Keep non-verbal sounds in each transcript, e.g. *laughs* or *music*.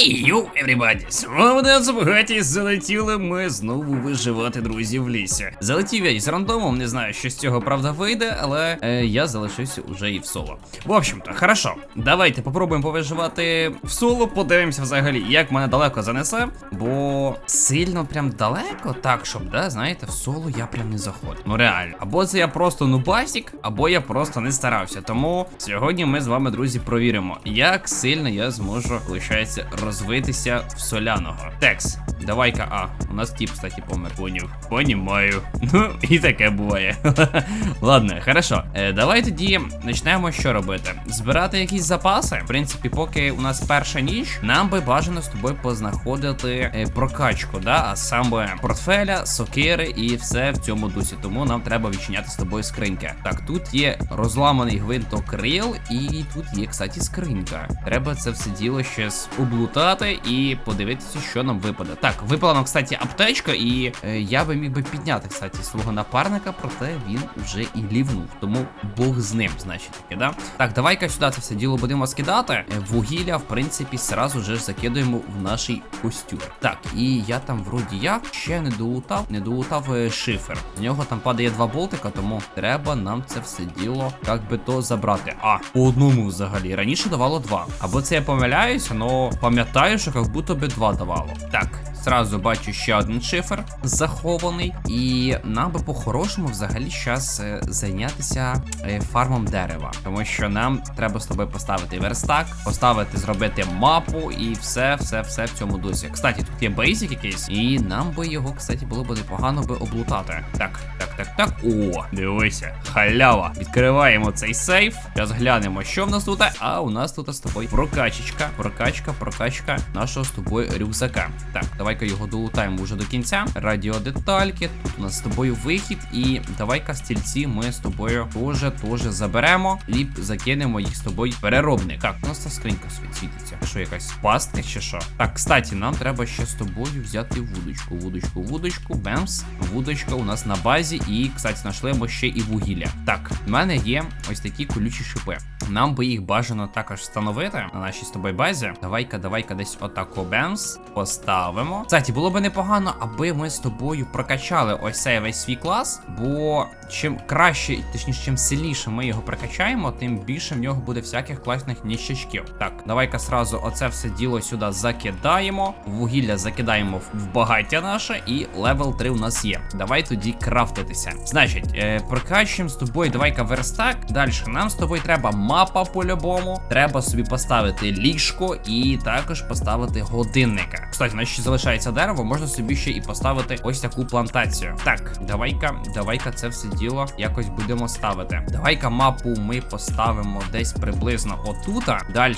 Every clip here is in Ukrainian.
Ей, everybody! З вами Денсо Багаті, залетіли ми знову виживати, друзі, в лісі. Залетів я із рандомом, не знаю, що з цього правда вийде, але е, я залишився уже і в соло. В общем-то, хорошо, давайте попробуємо повиживати в соло, подивимося взагалі, як мене далеко занесе, бо сильно прям далеко, так, щоб, да, знаєте, в соло я прям не заходив. Ну реально. Або це я просто нубасік, або я просто не старався. Тому сьогодні ми з вами, друзі, провіримо, як сильно я зможу, виходить, розвитися в соляного. Текс, давай-ка, а, у нас тип, кстати, помер. Поняв. Понімаю. *laughs* Ну, і таке буває. *laughs* Ладно, хорошо. Е, давай тоді почнемо що робити. Збирати якісь запаси. В принципі, поки у нас перша ніч, нам би бажано з тобою познаходити е, прокачку, да? а саме портфеля, сокири і все в цьому дусі. Тому нам треба відчиняти з тобою скриньки. Так, тут є розламаний гвинтокрил, і тут є, кстати, скринька. Треба це все діло ще облутати і подивитися, що нам випаде. Так, випала нам, кстати, аптечка, і е, я би міг би підняти, кстати, свого напарника, проте він вже і лівнув. Тому Бог з ним, значить таке, да? Так, давай-ка сюди це все діло будемо скидати. Е, Вугілля, в принципі, сразу же закидуємо в наш костюр. Так, і я там вроді як ще не долутав, не долутав е, шифер. З нього там падає два болтика, тому треба нам це все діло як би то забрати. А, по одному взагалі. Раніше давало два. Або це я помиляюся, але пам'ятаю, що як будто би два давало. Так. Зразу бачу ще один шифер захований, і нам би по-хорошому взагалі зараз зайнятися е, фармом дерева, тому що нам треба з тобою поставити верстак, поставити, зробити мапу і все, все, все в цьому дусі. Кстати, тут є бейсик якийсь, і нам би його, кстати, було б непогано би облутати. Так, так, так, так. О, дивися, халява. Відкриваємо цей сейф. Зараз глянемо, що в нас тут. А у нас тут з тобою прокачечка, прокачка, прокачка нашого з тобою рюкзака. Так, давай-ка його долутаємо вже до кінця. Радіодетальки. Тут у нас з тобою вихід. І давай-ка стільці ми з тобою теж теж заберемо і закинемо їх з тобою переробник. Так, у нас та скринька світиться. Що якась пастка чи що? Так, кстати, нам треба ще з тобою взяти вудочку. Вудочку, вудочку, бемс. Вудочка у нас на базі. І, кстати, знайшли ми ще і вугілля. Так, в мене є ось такі колючі шипи. Нам би їх бажано також встановити на нашій з тобою базі. Давай-ка, давай-ка десь отако бемс. Поставимо. Кстати, було б непогано, аби ми з тобою прокачали ось цей весь свій клас. Бо чим краще, точніше, чим сильніше ми його прокачаємо, тим більше в нього буде всяких класних ніщачків. Так, давай-ка сразу оце все діло сюди закидаємо. Вугілля закидаємо в багаття наше, і левел 3 у нас є. Давай тоді крафтитися. Значить, е, прокачуємо з тобою, давай-ка верстак. Далі нам з тобою треба мапа по-любому. Треба собі поставити ліжко і також поставити годинника. Кстати, на ще залишається дерево, можна собі ще і поставити ось таку плантацію. Так, давай-ка, давай-ка це все діло якось будемо ставити. Давай-ка мапу ми поставимо десь приблизно отута. Далі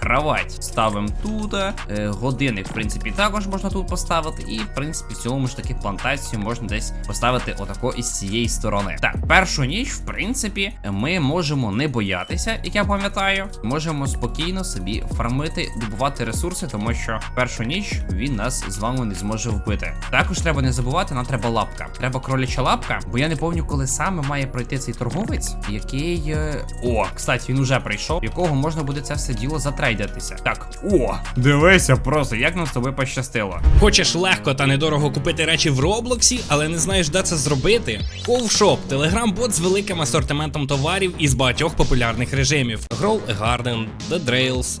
кровать ставимо тут. Е, годинник, в принципі, також можна тут поставити. І, в принципі, в ж таки плантацію можна десь поставити отако із цієї сторони. Так, першу ніч, в принципі, ми можемо не боятися, як я пам'ятаю. Можемо спокійно собі фармити, добувати ресурси, тому що першу ніч він нас з вами не зможе вбити. Також треба не забувати, нам треба лапка. Треба кроляча лапка, бо я не пам'ятаю, коли саме має пройти цей торговець, який. е, О, кстати, він уже прийшов, якого можна буде це все діло затрейдитися. Так, о, дивися просто, як нам з тобою пощастило. Хочеш легко та недорого купити речі в Роблоксі, але не знаєш, де це зробити? Ковшоп телеграм-бот з великим асортиментом товарів із багатьох популярних режимів: Grow a Garden, The Drails,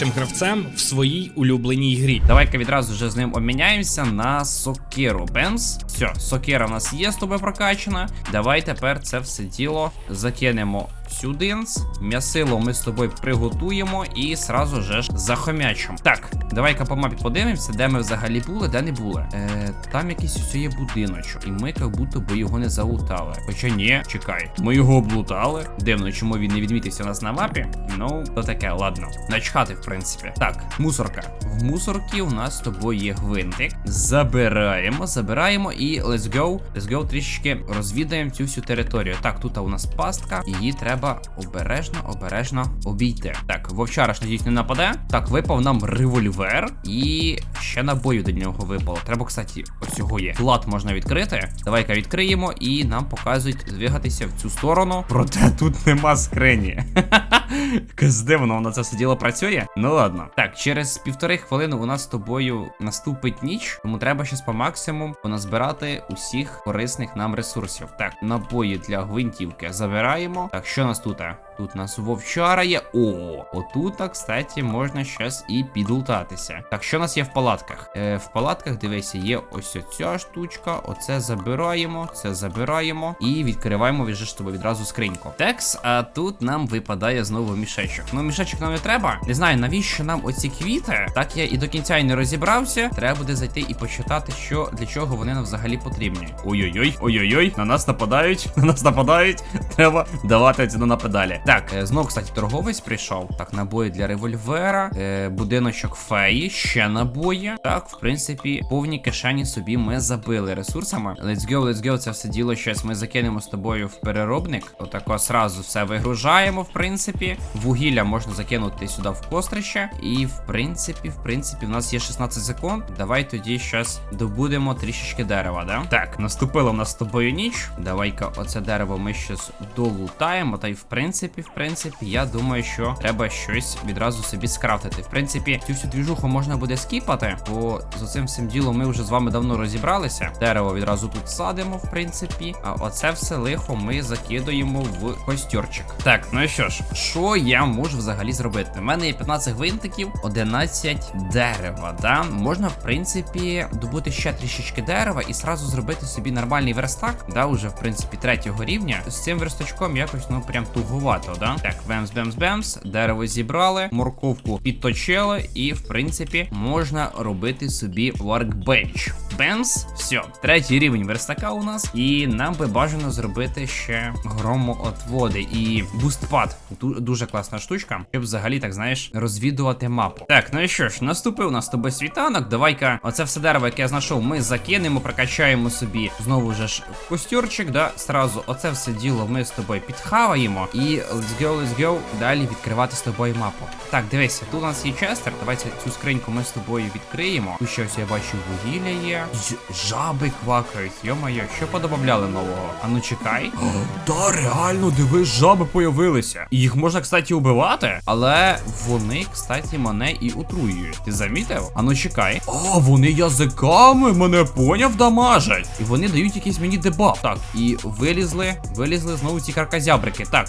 гравцем в своїй улюбленій грі. Давай-ка відразу вже з ним обміняємося на сокеру. Бенс. Все, сокера в нас є з тобою прокачана. Давай тепер це все діло закинемо сюдинс. М'ясило ми з тобою приготуємо і сразу же ж захомячимо. Так, давай-ка по мапі подивимося, де ми взагалі були, де не були. Е, там якийсь ось є будиночок, і ми як будто би його не залутали. Хоча ні, чекай, ми його облутали. Дивно, чому він не відмітився у нас на мапі. Ну, то таке, ладно. Начхати, в принципі. Так, мусорка. В мусорці у нас з тобою є гвинтик. Забираємо, забираємо і let's go. Let's go трішечки розвідаємо цю всю територію. Так, тут у нас пастка, її треба обережно, обережно обійти. Так, вовчара ж надіюсь не нападе. Так, випав нам револьвер і ще набою до нього випало. Треба, кстати, ось цього є. Плат можна відкрити. Давай-ка відкриємо, і нам показують двигатися в цю сторону. Проте тут нема скрині. *laughs* Якось дивно, воно це все діло працює. Ну ладно. Так, через півтори хвилини у нас з тобою наступить ніч, тому треба щас по максимуму поназбирати усіх корисних нам ресурсів. Так, набої для гвинтівки забираємо. Так, що у нас тут? Тут у нас вовчара є. О, отут, кстати, можна щас і підлутатися. Так, що у нас є в палатках? Е, в палатках, дивися, є ось оця штучка. Оце забираємо, це забираємо і відкриваємо вже ж тобі відразу скриньку. Текс, а тут нам випадає знову мішечок. Ну, мішечок нам не треба. Не знаю, навіщо нам оці квіти. Так я і до кінця і не розібрався. Треба буде зайти і почитати, що для чого вони нам взагалі потрібні. Ой-ой-ой, ой-ой-ой, на нас нападають, *laughs* на нас нападають. Треба давати ціну на педалі. Так, е, знов, кстати, торговець прийшов. Так, набої для револьвера, е, будиночок феї, ще набої. Так, в принципі, повні кишені собі ми забили ресурсами. Let's go, let's go, це все діло щось ми закинемо з тобою в переробник. Отако сразу все вигружаємо, в принципі. Вугілля можна закинути сюди в кострище. І в принципі, в принципі, в нас є 16 секунд. Давай тоді щас добудемо трішечки дерева, да? Так, наступила в нас з тобою ніч. Давай-ка оце дерево ми щас долутаємо. Та й в принципі, в принципі, я думаю, що треба щось відразу собі скрафтити. В принципі, цю всю двіжуху можна буде скіпати, бо з оцим всім ділом ми вже з вами давно розібралися. Дерево відразу тут садимо, в принципі. А оце все лихо ми закидуємо в костюрчик. Так, ну і що ж, що я можу взагалі зробити? У мене є 15 гвинтиків, 11 дерева. Да? Можна, в принципі, добути ще трішечки дерева і сразу зробити собі нормальний верстак. Да, уже в принципі третього рівня. З цим верстачком якось ну прям туговато, да? Так, бемс, бемс, бемс. Дерево зібрали, морковку підточили, і в принципі можна робити собі workbench. Бемс, все, третій рівень верстака у нас. І нам би бажано зробити ще громоотводи і бустпад. Ду- Дуже класна штучка, щоб взагалі, так знаєш, розвідувати мапу. Так, ну і що ж, наступив у нас з тобою світанок. Давай-ка, оце все дерево, яке я знайшов, ми закинемо, прокачаємо собі знову ж костюрчик. Да, сразу оце все діло ми з тобою підхаваємо. І let's go, let's go, далі відкривати з тобою мапу. Так, дивися, тут у нас є честер. Давайте цю скриньку ми з тобою відкриємо. Тут ще ось я бачу вугілля є. Ж- жаби квакають. Йо-моє, що подобавляли нового? А ну чекай. Та реально, дивись, жаби появилися. І їх можна, кстати, убивати, але вони, кстати, мене і отруюють. Ти замітив? А ну чекай. О, вони язиками мене поняв дамажать. І вони дають якийсь мені дебаф. Так, і вилізли, вилізли знову ці карказябрики. Так,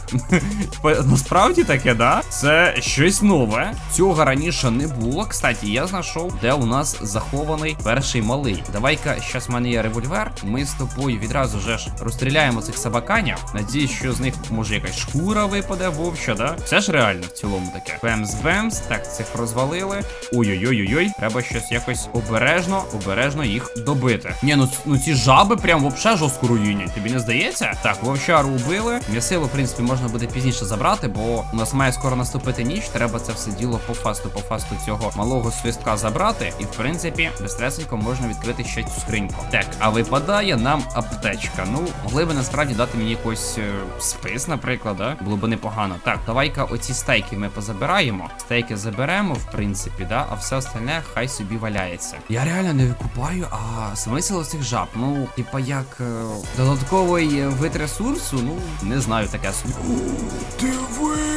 *laughs* насправді таке, да? Це щось нове. Цього раніше не було. Кстати, я знайшов, де у нас захований перший малий. Давай-ка, щас в мене є револьвер. Ми з тобою відразу же ж розстріляємо цих собаканів. Надіюсь, що з них може якась шкура випаде вовча, да? Це ж реально в цілому таке. Бемс-бемс. Так, цих розвалили. Ой-ой-ой-ой. Треба щось якось обережно, обережно їх добити. Ні, ну, ну ці жаби прям вообще жорстко руїнять. Тобі не здається? Так, вовчару убили. М'ясило, в принципі, можна буде пізніше забрати, бо у нас має скоро наступити ніч. Треба це все діло по фасту, по фасту цього малого свистка забрати. І в принципі, безстресенько можна відкрити ще цю скриньку. Так, а випадає нам аптечка. Ну, могли би насправді дати мені якийсь е, спис, наприклад, да? Було б непогано. Так, давай-ка оці стейки ми позабираємо. Стейки заберемо, в принципі, да, а все остальне хай собі валяється. Я реально не викупаю, а смисл цих жаб. Ну, типа як е, додатковий вид ресурсу, ну не знаю таке. Диви!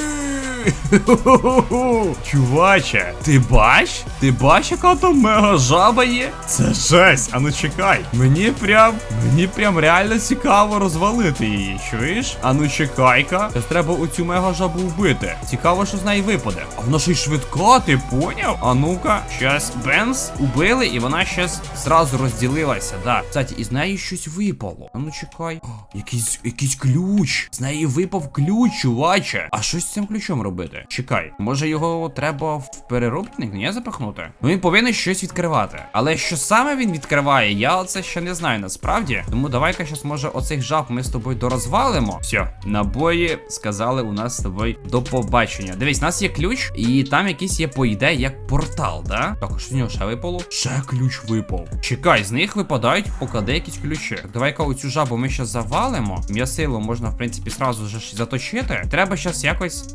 *laughs* Чуваче, ти бач? Ти бач, яка там мега жаба є? Це жесть, а ну чекай. Мені прям, мені прям реально цікаво розвалити її, чуєш? А ну чекай-ка. Зараз треба оцю мега жабу вбити. Цікаво, що з неї випаде. А вона ще й швидка, ти поняв? А ну-ка, щас Бенс убили, і вона щас зразу розділилася. Да. Кстати, із неї щось випало. А ну чекай. О, *gasps* якийсь, якийсь ключ. З неї випав ключ, чуваче. А що з цим ключом робити? Чекай, може його треба в переробник не запихнути? Ну він повинен щось відкривати. Але що саме він відкриває, я оце ще не знаю насправді. Тому давай-ка щас, може, оцих жаб ми з тобою дорозвалимо. Все, набої сказали у нас з тобою до побачення. Дивись, у нас є ключ, і там якийсь є, по ідеї, як портал, да? Так, а що з нього ще випало? Ще ключ випав. Чекай, з них випадають поки якісь ключі. Так, давай-ка оцю жабу ми ще завалимо. М'ясило можна, в принципі, сразу ж заточити. Треба щас якось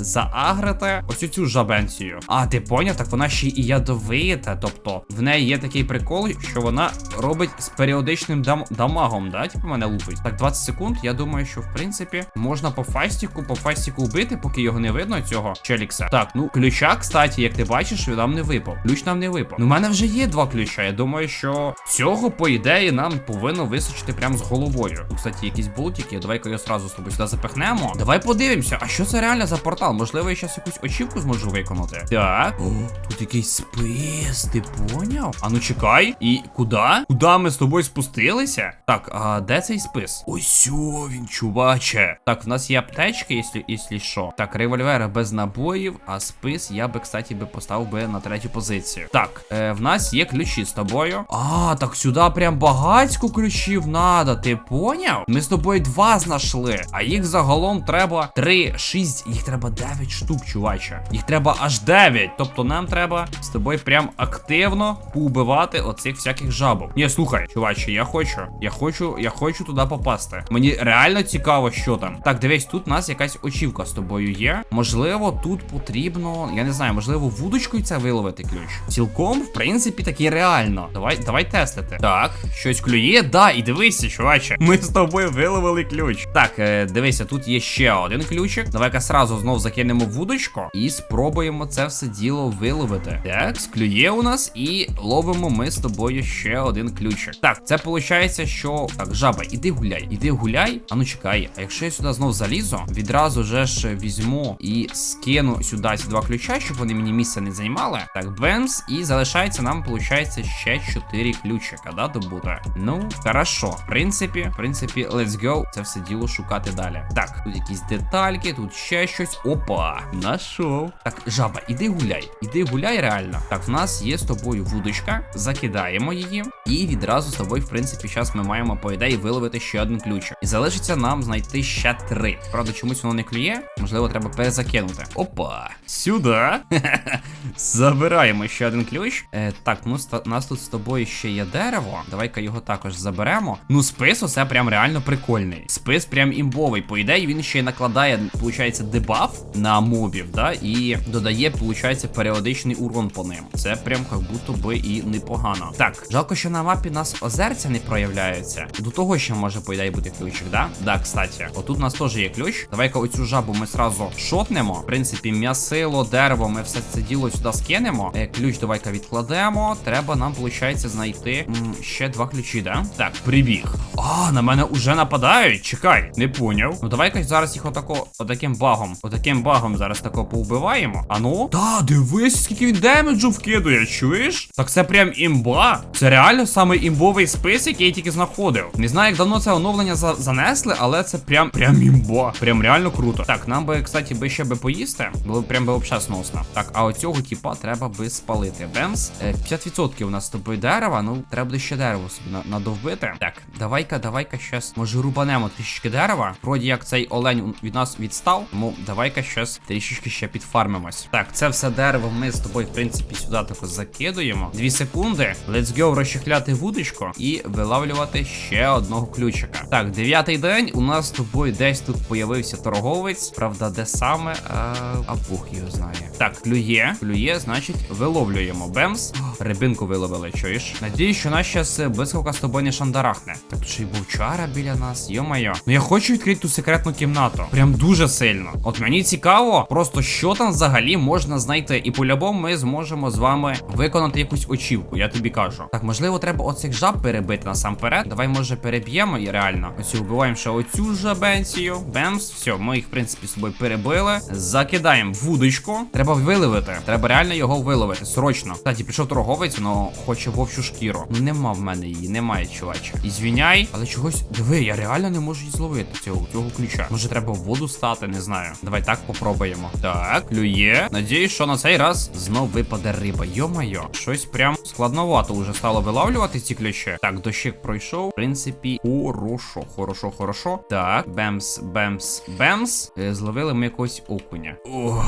заагрити ось цю жабенцію. А, ти? Так вона ще і ядовита. Тобто в неї є такий прикол, що вона робить з періодичним дам дамагом, да? Типу мене лупить. Так, 20 секунд. Я думаю, що в принципі можна по фастіку, по фастіку вбити, поки його не видно, цього челікса. Так, ну ключа, кстати, як ти бачиш, він нам не випав. Ключ нам не випав. Ну, в мене вже є два ключа. Я думаю, що цього, по ідеї, нам повинно височити прям з головою. Тут, кстати, якісь болтики. Давай-ка його сразу з тобою сюди запихнемо. Давай подивимося, а що це реально за портал? Можливо, зараз якусь очівку зможу виконати. Так. О, тут якийсь спис, ти поняв? А ну чекай. І куди? Куди ми з тобою спустилися? Так, а де цей спис? Ось він, чуваче. Так, в нас є аптечки, якщо, якщо що. Так, револьвер без набоїв, а спис я би, кстати, би поставив би на третю позицію. Так, е, в нас є ключі з тобою. А, так сюди прям багатько ключів надо, ти поняв? Ми з тобою два знайшли, а їх загалом треба 3, 6, їх треба 9 штук, чуваче. Їх треба аж 9. Тобто нам треба з тобою прям активно поубивати оцих всяких жабок. Ні, слухай, чуваче, я хочу. Я хочу, я хочу туди попасти. Мені реально цікаво, що там. Так, дивись, тут у нас якась очівка з тобою є. Можливо, тут потрібно, я не знаю, можливо, вудочкою це виловити ключ. Цілком, в принципі, таки реально. Давай, давай тестити. Так, щось клює. Да, і дивися, чуваче. Ми з тобою виловили ключ. Так, е, дивися, тут є ще один ключик. Давай-ка сразу знов закинемо вудочку і спробуємо це все діло виловити. Так, склює у нас, і ловимо ми з тобою ще один ключик. Так, це виходить, що. Так, жаба, іди гуляй, іди гуляй. А ну чекай, а якщо я сюди знов залізу, відразу же ж візьму і скину сюди ці два ключа, щоб вони мені місце не займали. Так, бемс, і залишається нам, виходить, ще 4 ключика, да, добути. Ну, хорошо. В принципі, в принципі, let's go. Це все діло шукати далі. Так, тут якісь детальки, тут ще щось. Опа, нашов. Так, жаба, іди гуляй. Іди гуляй реально. Так, в нас є з тобою вудочка. Закидаємо її. І відразу з тобою, в принципі, зараз ми маємо, по ідеї, виловити ще один ключик. І залишиться нам знайти ще три. Правда, чомусь воно не клює. Можливо, треба перезакинути. Опа. Сюди. *laughs* Забираємо ще один ключ. Е, так, ну нас тут з тобою ще є дерево. Давай-ка його також заберемо. Ну, спис оце прям реально прикольний. Спис прям імбовий. По ідеї, він ще й накладає, виходить, дебаф на мобів, да, і додає, виходить, періодичний урон по ним. Це прям як будто би і непогано. Так, жалко, що на мапі нас озерця не проявляються. До того ще може, по ідеї, бути ключик, да? Да, кстати. Отут у нас теж є ключ. Давай-ка оцю жабу ми сразу шотнемо. В принципі, м'ясило, дерево, ми все це діло сюди скинемо. Е, ключ давай-ка відкладемо. Треба нам, виходить, знайти м, ще два ключі, да? Так, прибіг. А, на мене уже нападають. Чекай, не поняв. Ну давай-ка зараз їх отако, отаким багом. Отаким багом зараз тако поубиваємо. А ну? Та, дивись, скільки він демеджу вкидує, чуєш? Так це прям імба. Це реально саме імбовий спис, який я тільки знаходив. Не знаю, як давно це оновлення за занесли, але це прям прям імба. Прям реально круто. Так, нам би, кстати, би ще би поїсти. Було прям би обчасно. Так, а оцього типа треба би спалити. Бемс. Е, 50% у нас з тобою дерева. Ну, треба буде ще дерево собі надовбити. Так, давай-ка, давай-ка щас. Може рубанемо трішечки дерева. Вроді як цей олень від нас відстав. Тому давай-ка щас трішечки ще підфармимось. Так, це все дерево ми з тобою, в принципі, сюди тако закидуємо. Дві секунди. Let's go розчехляти вудочку і вилавлювати ще одного ключика. Так, дев'ятий день. У нас з тобою десь тут появився торговець. Правда, де саме? А, а його знає. Так, клює, клює, значить, виловлюємо. Бемс. *gasps* Рибинку виловили, чуєш? Надіюсь, що нас щас блискавка з тобою не шандарахне. Так, тут ще й вовчара біля нас, йо-майо. Ну я хочу відкрити ту секретну кімнату. Прям дуже сильно. От мені цікаво, просто що там взагалі можна знайти. І по-любому ми зможемо з вами виконати якусь очівку, я тобі кажу. Так, можливо, треба оцих жаб перебити насамперед. Давай, може, переб'ємо і реально. Ось вбиваємо ще оцю жабенцію. Бемс, все, ми їх, в принципі, з собою перебили. Закидаємо вудочку. Треба виловити. Треба реально його виловити. Срочно. Кстати, прийшов торговець, але хоче вовчу шкіру. Ну нема в мене її, немає, чуваче. І звіняй, але чогось. Диви, я реально не можу її зловити цього, цього ключа. Може, треба в воду стати, не знаю. Давай так попробуємо. Так, клює. Надіюсь, що на цей раз знов випаде риба. Йо-майо, щось прям складновато уже стало вилавлювати ці ключі. Так, дощик пройшов. В принципі, хорошо, хорошо, хорошо. Так, бемс, бемс, бемс. Е, Зловили ми якогось окуня. Ой.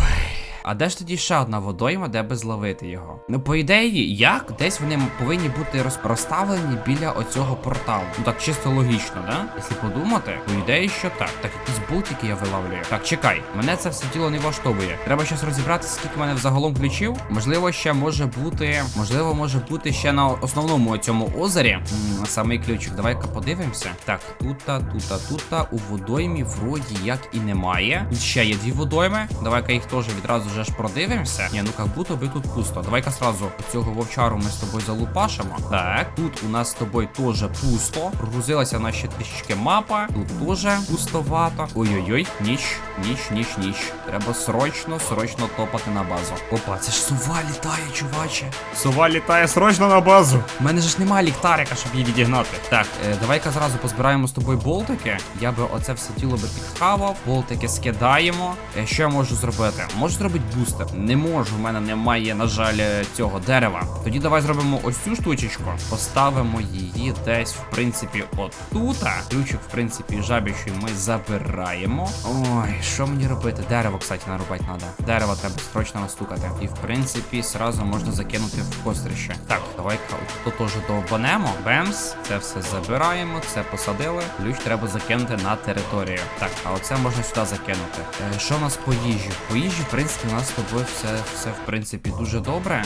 А де ж тоді ще одна водойма, де би зловити його? Ну, по ідеї, як десь вони повинні бути роз- розставлені біля оцього порталу. Ну так чисто логічно, да? Якщо подумати, по ідеї, що так. Так, якісь болтики я вилавлюю. Так, чекай, мене це все діло не влаштовує. Треба щось розібратися, скільки в мене взагалом ключів. Можливо, ще може бути. Можливо, може бути ще на основному цьому озері. М, самий ключик. Давай-ка подивимося. Так, тута, тута, тута. У водоймі вроді як і немає. Тут ще є дві водойми. Давай-ка їх теж відразу вже ж продивимося. Ні, ну як будто би тут пусто. Давай-ка сразу цього вовчару ми з тобою залупашимо. Так, тут у нас з тобою теж пусто. Прогрузилася наша трішечки мапа. Тут теж пустовато. Ой-ой-ой, ніч, ніч, ніч, ніч. Треба срочно, срочно топати на базу. Опа, це ж сова літає, чуваче. Сова літає срочно на базу. У мене ж немає ліхтарика, щоб її відігнати. Так, е, давай-ка зразу позбираємо з тобою болтики. Я би оце все тіло би підхавав. Болтики скидаємо. Е, що я можу зробити? Можу зробити бустер. Не можу, в мене немає, на жаль, е, цього дерева. Тоді давай зробимо ось цю штучечку. Поставимо її десь, в принципі, отута. Ключик, в принципі, жабічий ми забираємо. Ой, що мені робити? Дерево, кстати, нарубати треба. Дерево треба срочно настукати. І в принципі, сразу можна закинути в кострище. Так, давай-ка тут теж довбанемо. Бемс, це все забираємо, це посадили. Ключ треба закинути на територію. Так, а оце можна сюди закинути. Е, що у нас по їжі? По їжі, в принципі, нас з тобою все, все в принципі дуже добре.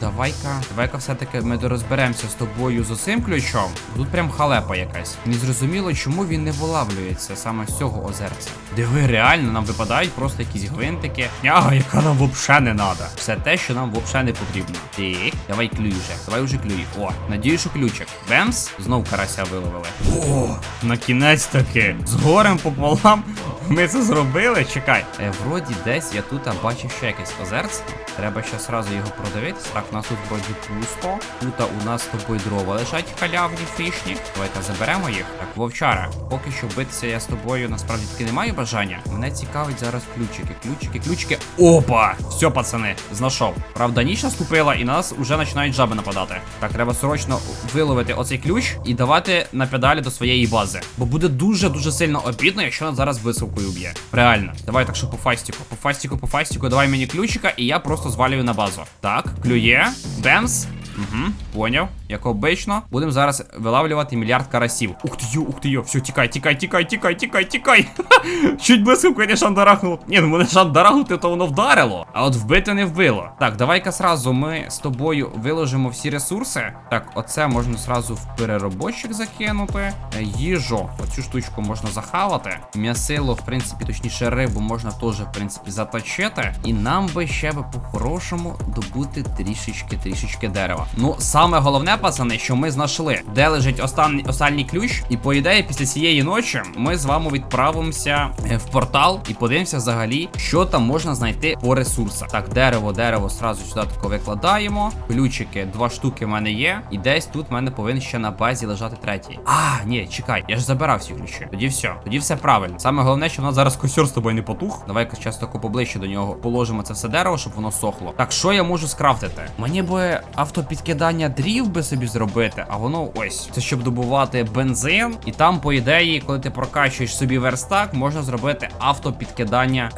давай-ка, давай-ка все-таки ми розберемося з тобою з усім ключом. Тут прям халепа якась. Не зрозуміло, чому він не вилавлюється саме з цього озерця. Диви, реально, нам випадають просто якісь гвинтики. Няга, яка нам взагалі не треба. Все те, що нам взагалі не потрібно. Так, давай клюй вже. Давай вже клюй. О, надію, що ключик. Бемс, знов карася виловили. О, на кінець таки. З горем пополам. Ми це зробили. Чекай. Е, вроді десь я тут бачив ще якесь озерце. Треба ще сразу його продивитися. Так, у нас тут вроді пусто. Тут у нас з тобою дрова лежать халявні фішні. Давайте заберемо їх. Так, вовчара. Поки що битися я з тобою насправді таки не маю бажання. Мене цікавить зараз ключики. Ключики, ключики. Опа! Все, пацани, знайшов. Правда, ніч наступила і на нас вже починають жаби нападати. Так, треба срочно виловити оцей ключ і давати на педалі до своєї бази. Бо буде дуже-дуже сильно обідно, якщо нас зараз висилкою б'є. Реально. Давай так, що по фастіку. По фастіку, по фастіку, давай мені ключика, і я просто звалюю на базу. Так, клює. Бемс. Угу, поняв. Як обично, будемо зараз вилавлювати мільярд карасів. Ух ти йо, ух ти йо, все, тікай, тікай, тікай, тікай, тікай, тікай. *laughs* Чуть блискавкою не шандарахнув. Ні, ну мене шандарахнути, то воно вдарило. А от вбити не вбило. Так, давай-ка сразу ми з тобою виложимо всі ресурси. Так, оце можна сразу в переробочик закинути. Е, Їжу, оцю штучку можна захавати. М'ясило, в принципі, точніше, рибу можна теж, в принципі, заточити. І нам би ще би по-хорошому добути трішечки, трішечки Ну, саме головне, пацани, що ми знайшли, де лежить останній останній ключ. І по ідеї, після цієї ночі ми з вами відправимося е, в портал і подивимося взагалі, що там можна знайти по ресурсах. Так, дерево, дерево, сразу сюди тако викладаємо. Ключики, два штуки в мене є. І десь тут в мене повинен ще на базі лежати третій. А, ні, чекай, я ж забирав всі ключі. Тоді все, тоді все правильно. Саме головне, що в нас зараз костер з тобою не потух. Давай-ка зараз тако поближче до нього положимо це все дерево, щоб воно сохло. Так, що я можу скрафтити? Мені би автопідкидання дрів би собі зробити, а воно ось. Це щоб добувати бензин. І там, по ідеї, коли ти прокачуєш собі верстак, можна зробити автопідкидання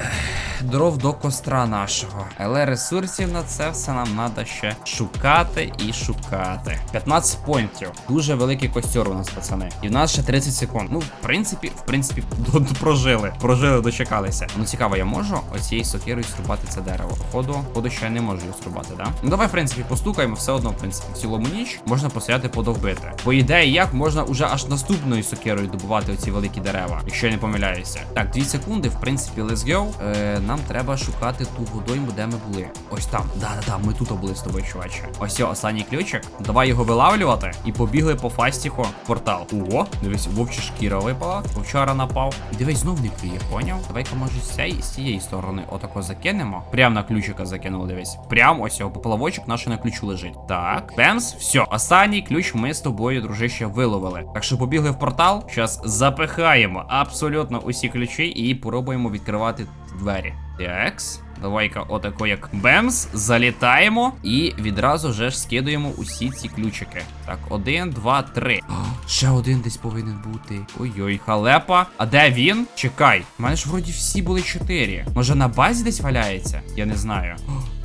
дров до костра нашого. Але ресурсів на це все нам треба ще шукати і шукати. 15 понтів. Дуже великий костер у нас, пацани. І в нас ще 30 секунд. Ну, в принципі, в принципі, *laughs* прожили. Прожили, дочекалися. Ну цікаво, я можу оцією сокирою срубати це дерево. Походу, що я не можу його срубати, да? Ну давай, в принципі, постукаємо, все одно завгодно, в принципі, в цілому ніч можна постояти подовбити. По ідеї, як можна уже аж наступною сокирою добувати оці великі дерева, якщо я не помиляюся. Так, дві секунди, в принципі, let's go. Е, нам треба шукати ту водойму, де ми були. Ось там. Да-да-да, ми тут були з тобою, чуваче. Ось останній ключик. Давай його вилавлювати і побігли по фастіку в портал. Ого, дивись, вовча шкіра випала. Вовчара напав. Дивись, знов не клює, поняв? Давай-ка може з цієї сторони отако закинемо. Прям на ключика закинули, дивись. Прям ось його поплавочок наш на ключу лежить. Так, пемс, все. Останній ключ ми з тобою, дружище, виловили. Так що побігли в портал. Зараз запихаємо абсолютно усі ключі і пробуємо відкривати двері. Такс. Давай-ка отако як бемс, залітаємо і відразу вже ж скидуємо усі ці ключики. Так, один, два, три. О, ще один десь повинен бути. Ой-ой, халепа. А де він? Чекай. У мене ж вроді всі були чотири. Може на базі десь валяється? Я не знаю.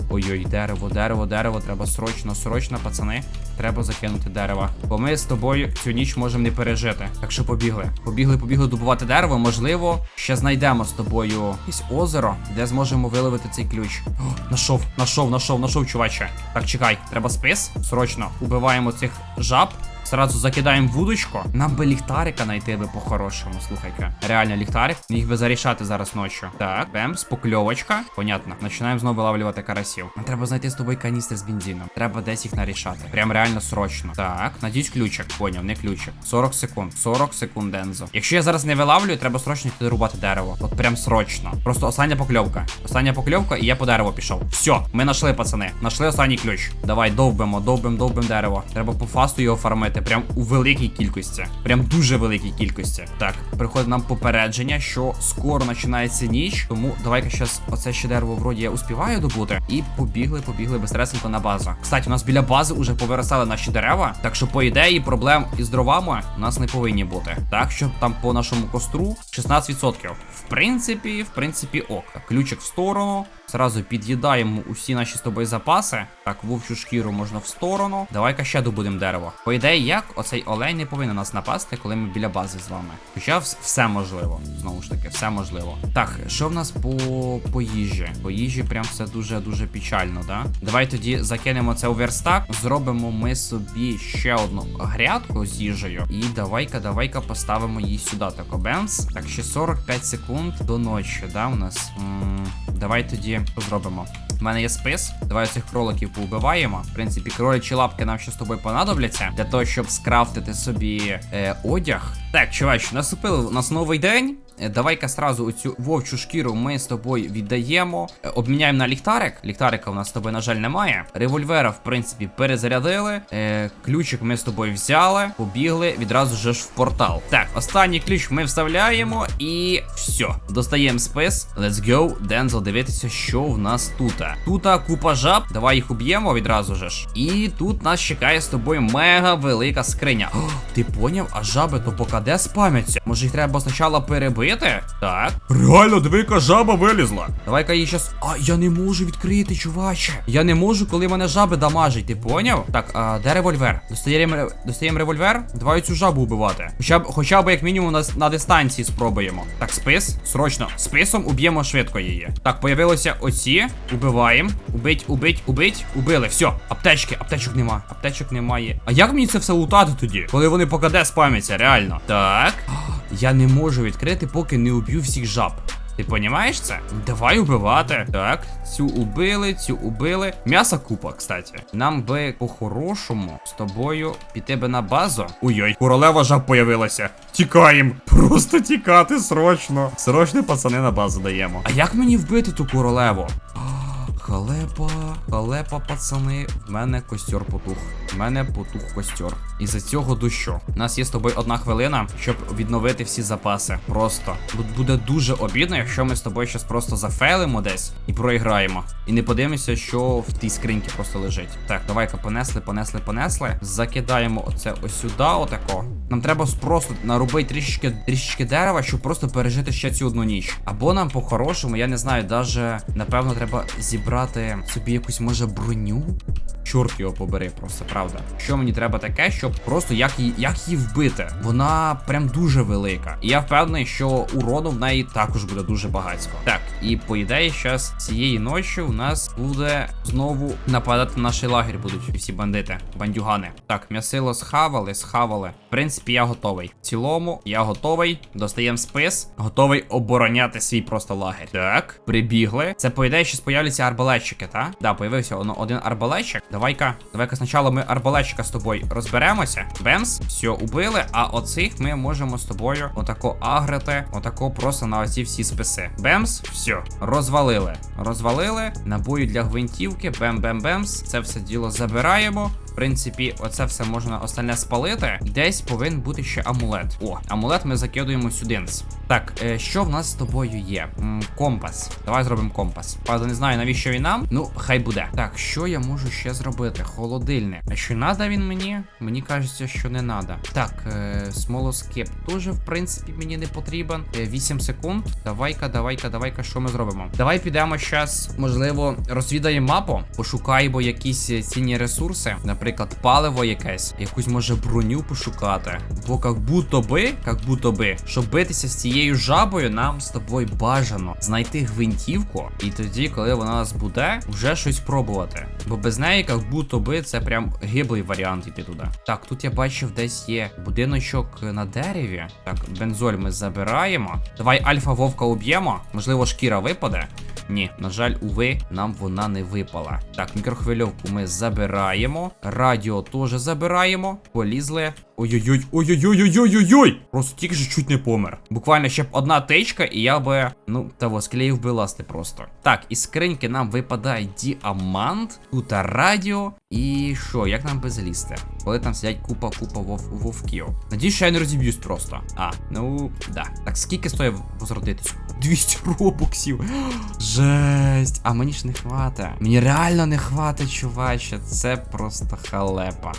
Ой-ой, дерево, дерево, дерево. Треба срочно, срочно, пацани. Треба закинути дерево. Бо ми з тобою цю ніч можемо не пережити. Так що побігли. Побігли, побігли добувати дерево. Можливо, ще знайдемо з тобою якесь озеро, де зможемо виловити цей ключ. О, нашов, нашов, нашов, нашов, чуваче. Так, чекай, треба спис. Срочно убиваємо цих жаб. Сразу закидаємо вудочку. Нам би ліхтарика знайти би по-хорошому, слухай-ка. Реально ліхтарик. Міг би зарішати зараз ночі. Так, бемс, покльовочка. Понятно. Починаємо знову вилавлювати карасів. Нам треба знайти з тобою каністри з бензином. Треба десь їх нарішати. Прям реально срочно. Так, надіюсь, ключик. Поняв, не ключик. 40 секунд. 40 секунд, Дензо. Якщо я зараз не вилавлюю, треба срочно йти рубати дерево. От прям срочно. Просто остання покльовка. Остання покльовка, і я по дереву пішов. Все, ми знайшли, пацани. Нашли останній ключ. Давай, довбимо, довбимо, довбимо дерево. Треба по фасту його фармити. Прям у великій кількості. Прям дуже великій кількості. Так, приходить нам попередження, що скоро починається ніч. Тому давай-ка щас оце ще дерево вроді я успіваю добути. І побігли, побігли безстресенько на базу. Кстати, у нас біля бази вже повиростали наші дерева. Так що, по ідеї, проблем із дровами у нас не повинні бути. Так що там по нашому костру 16%. Принципі, в принципі, ок. Ключик в сторону. Зразу під'їдаємо усі наші з тобою запаси. Так, вовчу шкіру можна в сторону. Давай-ка ще добудемо дерево. По ідеї, як оцей олень не повинен нас напасти, коли ми біля бази з вами. Хоча все можливо. Знову ж таки, все можливо. Так, що в нас по, по їжі? По їжі прям все дуже-дуже печально, да? Давай тоді закинемо це у верстак. Зробимо ми собі ще одну грядку з їжею. І давай-ка, давай-ка поставимо її сюди. Так, бемс. Так, ще 45 секунд до ночі, да, у нас. М, Давай тоді зробимо. У мене є спис. Давай цих кроликів поубиваємо. В принципі, кролічі лапки нам ще з тобою понадобляться для того, щоб скрафтити собі е, одяг. Так, чувач, наступив у нас новий день. Е, Давай-ка сразу оцю вовчу шкіру ми з тобою віддаємо. Е, Обміняємо на ліхтарик. Ліхтарика у нас з тобою, на жаль, немає. Револьвера, в принципі, перезарядили. Е, ключик ми з тобою взяли, побігли відразу ж в портал. Так, останній ключ ми вставляємо і все. Достаємо спис. Let's go. Дензел, дивитися, що в нас тут. Тут купа жаб. Давай їх уб'ємо відразу ж. І тут нас чекає з тобою мега велика скриня. О, ти поняв? А жаби то по КД спамяться. Може їх треба спочатку перебити? Так. Реально, двійка жаба вилізла. Давай-ка її щас. А, я не можу відкрити, чуваче. Я не можу, коли мене жаби дамажать, ти поняв? Так, а де револьвер? Достаємо, достаємо револьвер. Давай цю жабу убивати. Хоча б, хоча б як мінімум на, на дистанції спробуємо. Так, спис. Срочно. Списом уб'ємо швидко її. Так, появилося оці. Убиваємо. Убить, убить, убить. Убили. Все. Аптечки, аптечок нема. Аптечок немає. А як мені це все лутати тоді? Коли вони по КД спамяться, реально. Так. *gasps* Я не можу відкрити, поки не уб'ю всіх жаб. Ти понімаєш це? Давай убивати. Так, цю убили, цю убили. М'яса купа, кстати. Нам би по-хорошому з тобою піти би на базу. Ой-ой, королева жаб появилася. Тікаємо. Просто тікати срочно. Срочно пацани на базу даємо. А як мені вбити ту королеву? Халепа, халепа, пацани. В мене костер потух. В мене потух костер. І за цього дощу. У нас є з тобою одна хвилина, щоб відновити всі запаси. Просто Бу- буде дуже обідно, якщо ми з тобою щас просто зафейлимо десь і проіграємо. І не подивимося, що в тій скриньці просто лежить. Так, давай-ка понесли, понесли, понесли. Закидаємо оце ось сюди, отако. Нам треба просто наробити трішечки, трішечки дерева, щоб просто пережити ще цю одну ніч. Або нам по-хорошому, я не знаю, даже напевно треба зібрати собі якусь може броню. Чорт його побери, просто правда. Що мені треба таке, щоб просто як її, як її вбити? Вона прям дуже велика. І я впевнений, що урону в неї також буде дуже багатько. Так, і по ідеї, зараз цієї ночі у нас буде знову нападати на наш лагерь будуть всі бандити, бандюгани. Так, м'ясило схавали, схавали. В принципі, я готовий. В цілому, я готовий. Достаємо спис, готовий обороняти свій просто лагерь. Так, прибігли. Це по ідеї, щось появляться арбалетчики, та? Да, появився один арбалетчик. Давай-ка, давай-ка спочатку ми арбалетчика з тобою розберемося. Бемс, все, убили. А оцих ми можемо з тобою отако агрити, отако просто на оці всі списи. Бемс, все, розвалили. Розвалили. Набої для гвинтівки. Бем-бем-бемс. Це все діло забираємо. В принципі, оце все можна остальне спалити. Десь повинен бути ще амулет. О, амулет ми закидуємо сюди. Так, е, що в нас з тобою є? М, компас. Давай зробимо компас. Правда, не знаю, навіщо він нам. Ну, хай буде. Так, що я можу ще зробити? Холодильник. А що надо він мені? Мені кажеться, що не надо. Так, е, смолоскип теж, в принципі, мені не потрібен. Е, 8 секунд. Давай-ка, давай-ка, давай-ка, що ми зробимо? Давай підемо зараз, можливо, розвідаємо мапу, пошукаємо якісь е, цінні ресурси, наприклад, паливо якесь, якусь може броню пошукати. Бо як будто би, як будто би, щоб битися з цією жабою, нам з тобою бажано знайти гвинтівку, і тоді, коли вона нас буде, вже щось пробувати. Бо без неї, як будто би, це прям гиблий варіант іти туди. Так, тут я бачив, десь є будиночок на дереві. Так, бензоль ми забираємо. Давай альфа вовка уб'ємо. Можливо, шкіра випаде. Ні, на жаль, уви, нам вона не випала. Так, мікрохвильовку ми забираємо. Радіо теж забираємо. Полізли. Ой-ой-ой, ой-ой-ой-ой-ой-ой! Просто тільки ж чуть не помер. Буквально ще б одна тичка, і я би, ну, того склеїв би ласти просто. Так, із скриньки нам випадає діамант, тут радіо. І що, як нам безлізти? Коли там сидять купа-купа вов вовків. Надіюсь, що я не розіб'юсь просто. А, ну да. Так, скільки стоїть возродитись? 200 робоксів. *gasps* Жесть. А мені ж не хватить. Мені реально не хватить, чуваче. Це просто халепа.